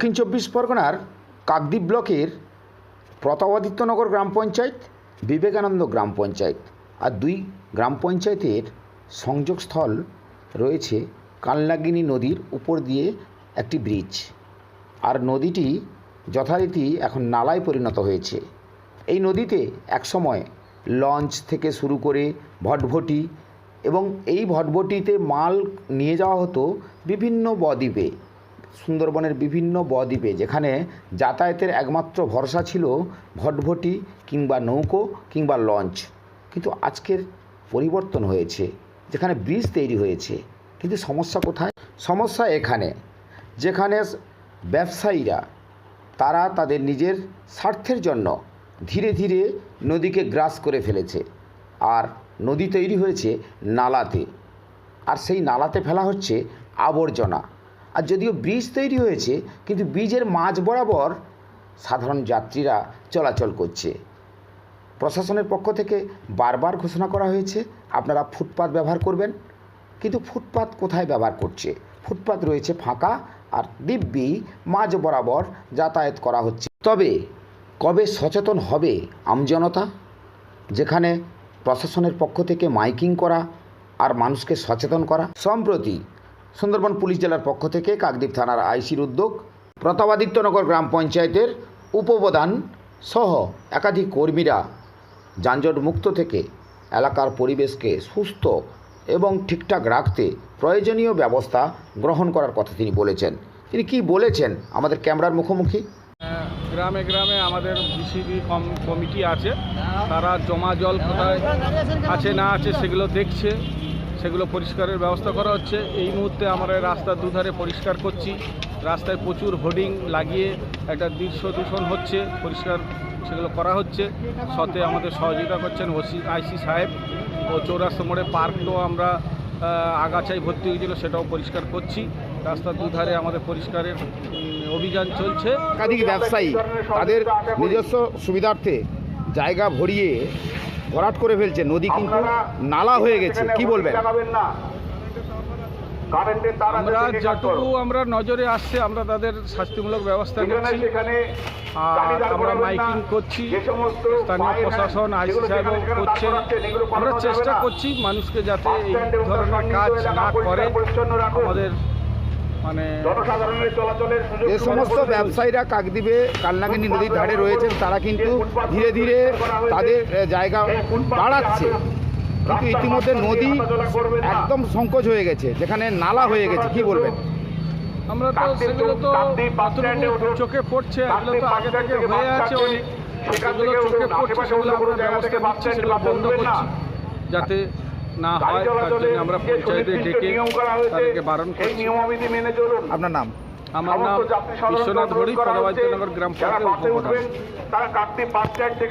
দক্ষিণ চব্বিশ পরগনার কাকদ্বীপ ব্লকের প্রতাপাদিত্যনগর গ্রাম পঞ্চায়েত, বিবেকানন্দ গ্রাম পঞ্চায়েত আর দুই গ্রাম পঞ্চায়েতের সংযোগস্থল রয়েছে কালনাগিনী নদীর উপর দিয়ে একটি ব্রিজ। আর নদীটি যথারীতি এখন নালায় পরিণত হয়েছে। এই নদীতে একসময় লঞ্চ থেকে শুরু করে ভটভটি এবং এই ভটভটিতে মাল নিয়ে যাওয়া হতো বিভিন্ন বদ্বীপে। সুন্দরবনের বিভিন্ন বদ্বীপে, যেখানে যাতায়াতের একমাত্র ভরসা ছিল ভটভটি কিংবা নৌকো কিংবা লঞ্চ। কিন্তু আজকের পরিবর্তন হয়েছে, যেখানে ব্রিজ তৈরি হয়েছে। কিন্তু সমস্যা কোথায়? সমস্যা এখানে, যেখানে ব্যবসায়ীরা, তারা তাদের নিজের স্বার্থের জন্য ধীরে ধীরে নদীকে গ্রাস করে ফেলেছে। আর নদী তৈরি হয়েছে নালাতে। আর সেই নালাতে ফেলা হচ্ছে আবর্জনা। আর যদিও ব্রিজ তৈরি হয়েছে, কিন্তু ব্রিজের মাঝ বরাবর সাধারণ যাত্রীরা চলাচল করছে। প্রশাসনের পক্ষ থেকে বারবার ঘোষণা করা হয়েছে, আপনারা ফুটপাত ব্যবহার করবেন। কিন্তু ফুটপাত কোথায় ব্যবহার করছে? ফুটপাত রয়েছে ফাঁকা আর দিব্যি মাঝ বরাবর যাতায়াত করা হচ্ছে। তবে কবে সচেতন হবে আমজনতা? যেখানে প্রশাসনের পক্ষ থেকে মাইকিং করা আর মানুষকে সচেতন করা। সম্প্রতি সুন্দরবন পুলিশ জেলার পক্ষ থেকে কাকদ্বীপ থানার আইসির উদ্যোগ, প্রতাপাদিত্যনগর গ্রাম পঞ্চায়েতের উপপ্রধান সহ একাধিক কর্মীরা যানজট মুক্ত থেকে এলাকার পরিবেশকে সুস্থ এবং ঠিকঠাক রাখতে প্রয়োজনীয় ব্যবস্থা গ্রহণ করার কথা তিনি বলেছেন। তিনি কি বলেছেন আমাদের ক্যামেরার মুখোমুখি? গ্রামে গ্রামে আমাদের বিসিবি কম, কমিটি আছে। তারা জমা জল কোথায় আছে না আছে সেগুলো দেখছে। সেগুলো পরিষ্কারের ব্যবস্থা করা হচ্ছে। এই মুহূর্তে আমরা রাস্তার দুধারে পরিষ্কার করছি। রাস্তায় প্রচুর হোর্ডিং লাগিয়ে একটা দৃশ্য দূষণ হচ্ছে, পরিষ্কার সেগুলো করা হচ্ছে। সাথে আমাদের সহযোগিতা করছেন ওসি, আইসি সাহেব। ও চৌরাস্তা মোড়ে পার্কটাও আমরা আগাছায় ভর্তি হয়েছিল, সেটাও পরিষ্কার করছি। রাস্তার দুধারে আমাদের পরিষ্কারের অভিযান চলছে। ব্যবসায়ী তাদের নিজস্ব সুবিধার্থে জায়গা ভরিয়ে ভরাট করে ফেলছে নদী কিন্তু নালা হয়ে গেছে। কি বলবেন? আমরা যতটুকু আমরা নজরে আসছে আমরা তাদের শাস্তিমূলক ব্যবস্থা নিচ্ছি। আর আমরা মাইকিং করছি স্থানীয় প্রশাসন আইসি সাহেবও করছে। আমরা চেষ্টা করছি মানুষকে যাতে এই ধরনের কাজ না করে। আমাদের মানে যে সমস্ত ব্যবসায়ীরা কাকদ্বীপে কালনাগিনী নদীর ধারে রয়েছেন তারা কিন্তু ধীরে ধীরে তাদের জায়গা বাড়াচ্ছে। কিন্তু ইতিমধ্যে নদী একদম সংকোচ হয়ে গেছে যেখানে নালা হয়ে গেছে কি বলবেন? আমরা তো সেগুলো তো চোখে পড়ছে এগুলো তো আগে থেকে হয়ে আছে অনেক সেগুলো চোখে পড়ছে সেগুলো আমরা ব্যবস্থা নিচ্ছি সেগুলো বন্ধ করছি যাতে না হয় তার জন্য আমরা পঞ্চায়েতে ডেকে তাদেরকে বারণ করছি। আপনার নাম? আমার নাম বিশ্বনাথ হরি গ্রাম পঞ্চায়েত উপপ্রধান। তারা কাটতে পাঁচ থেকে